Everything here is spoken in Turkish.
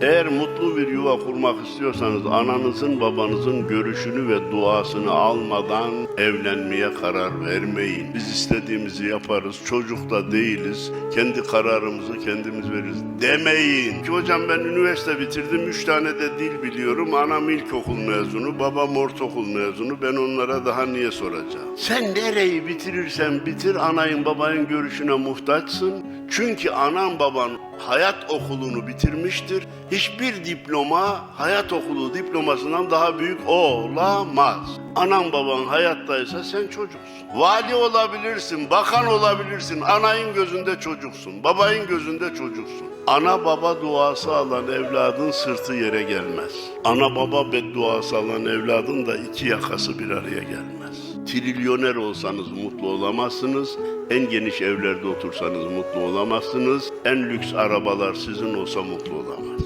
Eğer mutlu bir yuva kurmak istiyorsanız ananızın babanızın görüşünü ve duasını almadan evlenmeye karar vermeyin. Biz istediğimizi yaparız, çocuk da değiliz, kendi kararımızı kendimiz veririz demeyin. Ki hocam ben üniversite bitirdim, üç tane de dil biliyorum. Anam ilkokul mezunu, babam ortaokul mezunu. Ben onlara daha niye soracağım? Sen nereyi bitirirsen bitir, anayın babanın görüşüne muhtaçsın. Çünkü anan baban hayat okulunu bitirmiştir. Hiçbir diploma hayat okulu diplomasından daha büyük olamaz. Anan baban hayattaysa sen çocuksun. Vali olabilirsin, bakan olabilirsin. Anayın gözünde çocuksun, babayın gözünde çocuksun. Ana baba duası alan evladın sırtı yere gelmez. Ana baba bedduası alan evladın da iki yakası bir araya gelmez. Trilyoner olsanız mutlu olamazsınız. En geniş evlerde otursanız mutlu olamazsınız. En lüks arabalar sizin olsa mutlu olamaz.